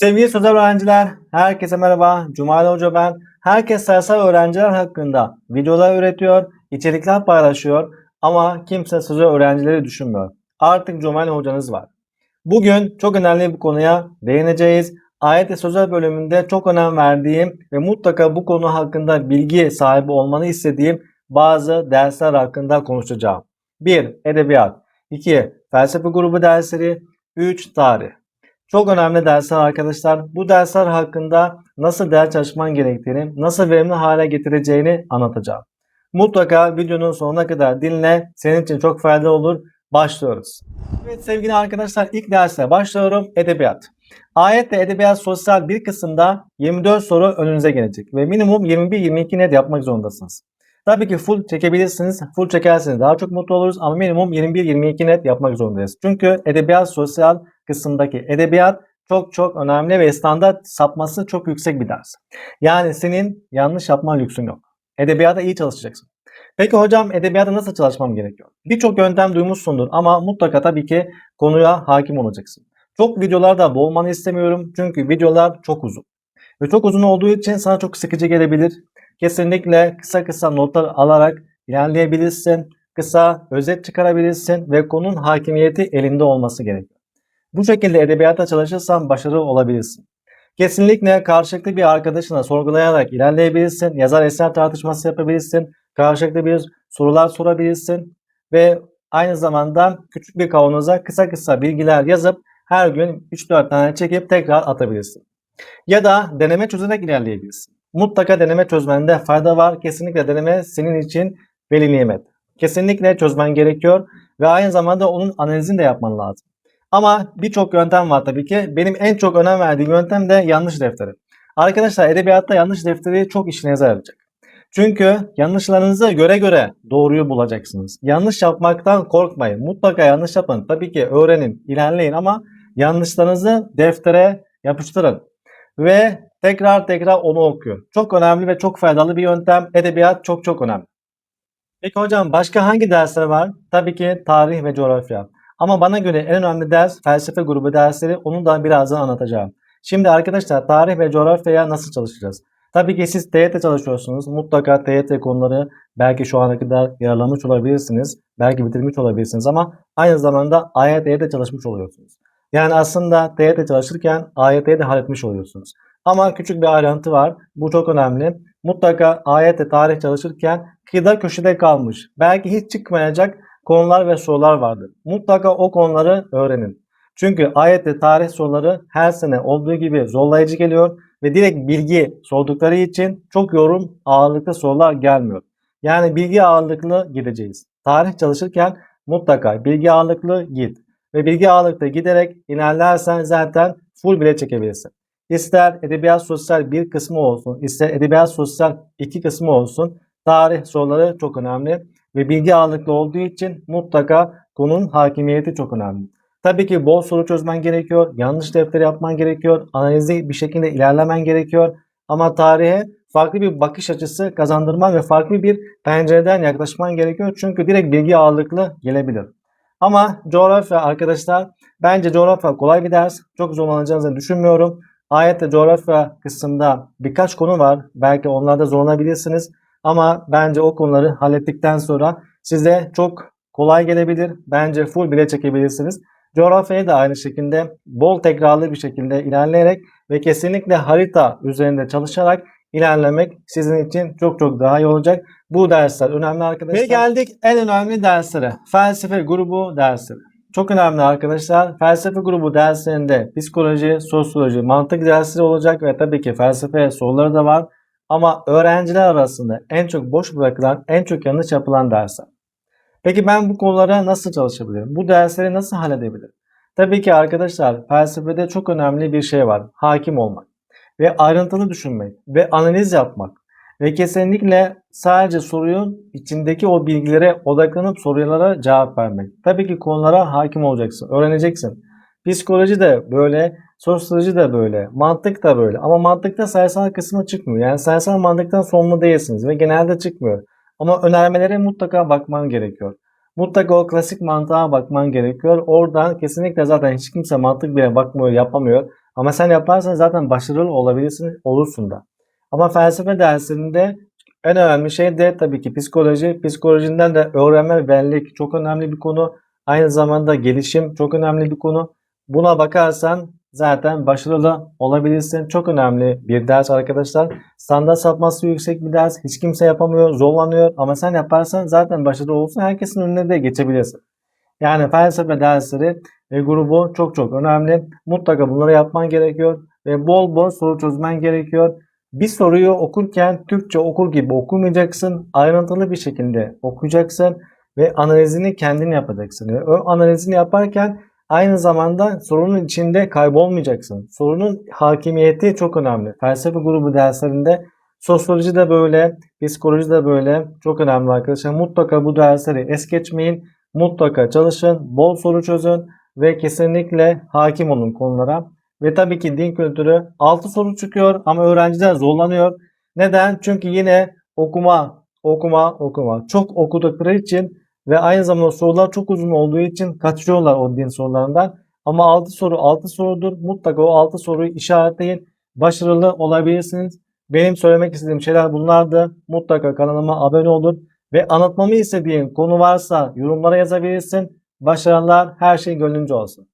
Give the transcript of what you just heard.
Sevgili sözel öğrenciler, herkese merhaba. Cumali Hoca ben. Herkes sayısal öğrenciler hakkında videolar üretiyor, içerikler paylaşıyor ama kimse sözel öğrencileri düşünmüyor. Artık Cumali Hocanız var. Bugün çok önemli bir konuya değineceğiz. Ayet ve sözel bölümünde çok önem verdiğim ve mutlaka bu konu hakkında bilgi sahibi olmanı istediğim bazı dersler hakkında konuşacağım. 1. Edebiyat 2. Felsefe grubu dersleri 3. Tarih çok önemli dersler arkadaşlar. Bu dersler hakkında nasıl ders çalışman gerektiğini, nasıl verimli hale getireceğini anlatacağım. Mutlaka videonun sonuna kadar dinle. Senin için çok faydalı olur. Başlıyoruz. Evet sevgili arkadaşlar ilk derse başlıyorum. Edebiyat. Ayet ve edebiyat sosyal bir kısımda 24 soru önünüze gelecek ve minimum 21-22 net yapmak zorundasınız. Tabii ki full çekebilirsiniz. Full çekerseniz daha çok mutlu oluruz ama minimum 21-22 net yapmak zorundayız. Çünkü edebiyat sosyal kısımdaki edebiyat çok çok önemli ve standart sapması çok yüksek bir ders. Yani senin yanlış yapma lüksün yok. Edebiyata iyi çalışacaksın. Peki hocam edebiyata nasıl çalışmam gerekiyor? Birçok yöntem duymuşsundur ama mutlaka tabii ki konuya hakim olacaksın. Çok videolarda boğulmanı istemiyorum çünkü videolar çok uzun. Ve çok uzun olduğu için sana çok sıkıcı gelebilir. Kesinlikle kısa kısa notlar alarak ilerleyebilirsin. Kısa özet çıkarabilirsin ve konunun hakimiyeti elinde olması gerekiyor. Bu şekilde edebiyata çalışırsan başarılı olabilirsin. Kesinlikle karşılıklı bir arkadaşına sorgulayarak ilerleyebilirsin. Yazar eser tartışması yapabilirsin. Karşılıklı bir sorular sorabilirsin. Ve aynı zamanda küçük bir kavanoza kısa kısa bilgiler yazıp her gün 3-4 tane çekip tekrar atabilirsin. Ya da deneme çözerek ilerleyebilirsin. Mutlaka deneme çözmende fayda var. Kesinlikle deneme senin için veli nimet. Kesinlikle çözmen gerekiyor ve aynı zamanda onun analizini de yapman lazım. Ama birçok yöntem var tabii ki. Benim en çok önem verdiğim yöntem de yanlış defteri. Arkadaşlar edebiyatta yanlış defteri çok işinize yarayacak. Çünkü yanlışlarınızı göre göre doğruyu bulacaksınız. Yanlış yapmaktan korkmayın. Mutlaka yanlış yapın. Tabii ki öğrenin, ilerleyin ama yanlışlarınızı deftere yapıştırın. Ve tekrar tekrar onu okuyun. Çok önemli ve çok faydalı bir yöntem. Edebiyat çok çok önemli. Peki hocam başka hangi dersler var? Tabii ki tarih ve coğrafya. Ama bana göre en önemli ders felsefe grubu dersleri. Onu da birazdan anlatacağım. Şimdi arkadaşlar tarih ve coğrafyaya nasıl çalışacağız? Tabii ki siz TYT çalışıyorsunuz. Mutlaka TYT konuları belki şu ana kadar yararlanmış olabilirsiniz. Belki bitirmiş olabilirsiniz ama aynı zamanda AYT'ye de çalışmış oluyorsunuz. Yani aslında TYT çalışırken AYT'yi de halletmiş oluyorsunuz. Ama küçük bir ayrıntı var. Bu çok önemli. Mutlaka AYT tarih çalışırken kıyıda köşede kalmış. Belki hiç çıkmayacak konular ve sorular vardır. Mutlaka o konuları öğrenin. Çünkü ayette tarih soruları her sene olduğu gibi zorlayıcı geliyor ve direkt bilgi sordukları için çok yorum ağırlıklı sorular gelmiyor. Yani bilgi ağırlıklı gideceğiz. Tarih çalışırken mutlaka bilgi ağırlıklı git. Ve bilgi ağırlıklı giderek ilerlersen zaten full bile çekebilirsin. İster edebiyat sosyal bir kısmı olsun, ister edebiyat sosyal iki kısmı olsun. Tarih soruları çok önemli ve bilgi ağırlıklı olduğu için mutlaka konunun hakimiyeti çok önemli. Tabii ki bol soru çözmen gerekiyor, yanlış defter yapman gerekiyor, analizi bir şekilde ilerlemen gerekiyor. Ama tarihe farklı bir bakış açısı kazandırman ve farklı bir pencereden yaklaşman gerekiyor. Çünkü direkt bilgi ağırlıklı gelebilir. Ama coğrafya arkadaşlar bence coğrafya kolay bir ders. Çok zorlanacağınızı düşünmüyorum. Ayette coğrafya kısmında birkaç konu var. Belki onlarda zorlanabilirsiniz. Ama bence o konuları hallettikten sonra size çok kolay gelebilir. Bence full bile çekebilirsiniz. Coğrafyayı da aynı şekilde bol tekrarlı bir şekilde ilerleyerek ve kesinlikle harita üzerinde çalışarak ilerlemek sizin için çok çok daha iyi olacak. Bu dersler önemli arkadaşlar. Ve geldik en önemli derslere. Felsefe grubu dersleri. Çok önemli arkadaşlar. Felsefe grubu derslerinde psikoloji, sosyoloji, mantık dersleri olacak ve tabii ki felsefe soruları da var. Ama öğrenciler arasında en çok boş bırakılan, en çok yanlış yapılan dersler. Peki ben bu konulara nasıl çalışabilirim? Bu dersleri nasıl halledebilirim? Tabii ki arkadaşlar felsefede çok önemli bir şey var. Hakim olmak ve ayrıntılı düşünmek ve analiz yapmak ve kesinlikle sadece sorunun içindeki o bilgilere odaklanıp sorulara cevap vermek. Tabii ki konulara hakim olacaksın, öğreneceksin. Psikoloji de böyle, sosyoloji de böyle, mantık da böyle. Ama mantıkta sayısal kısmı çıkmıyor. Yani sayısal mantıktan sorumlu değilsiniz ve genelde çıkmıyor. Ama önermelere mutlaka bakman gerekiyor. Mutlaka o klasik mantığa bakman gerekiyor. Oradan kesinlikle zaten hiç kimse mantık bile bakmıyor, yapamıyor. Ama sen yaparsan zaten başarılı olabilirsin, olursun da. Ama felsefe dersinde en önemli şey de tabii ki psikoloji. Psikolojiden de öğrenme, benlik çok önemli bir konu. Aynı zamanda gelişim çok önemli bir konu. Buna bakarsan zaten başarılı olabilirsin. Çok önemli bir ders arkadaşlar. Standart sapması yüksek bir ders. Hiç kimse yapamıyor, zorlanıyor. Ama sen yaparsan zaten başarılı olursun. Herkesin önüne de geçebilirsin. Yani felsefe dersleri ve grubu çok çok önemli. Mutlaka bunları yapman gerekiyor. Ve bol bol soru çözmen gerekiyor. Bir soruyu okurken Türkçe okur gibi okumayacaksın. Ayrıntılı bir şekilde okuyacaksın ve analizini kendin yapacaksın. Ve o analizini yaparken aynı zamanda sorunun içinde kaybolmayacaksın. Sorunun hakimiyeti çok önemli. Felsefe grubu derslerinde sosyoloji de böyle, psikoloji de böyle çok önemli arkadaşlar. Mutlaka bu dersleri es geçmeyin. Mutlaka çalışın, bol soru çözün ve kesinlikle hakim olun konulara. Ve tabii ki din kültürü 6 soru çıkıyor ama öğrenciler zorlanıyor. Neden? Çünkü yine okuma, okuma, okuma. Çok okudukları için ve aynı zamanda sorular çok uzun olduğu için kaçırıyorlar o din sorularından. Ama 6 soru 6 sorudur. Mutlaka o 6 soruyu işaretleyin. Başarılı olabilirsiniz. Benim söylemek istediğim şeyler bunlardı. Mutlaka kanalıma abone olun. Ve anlatmamı istediğin konu varsa yorumlara yazabilirsin. Başarılar, her şey gönlünce olsun.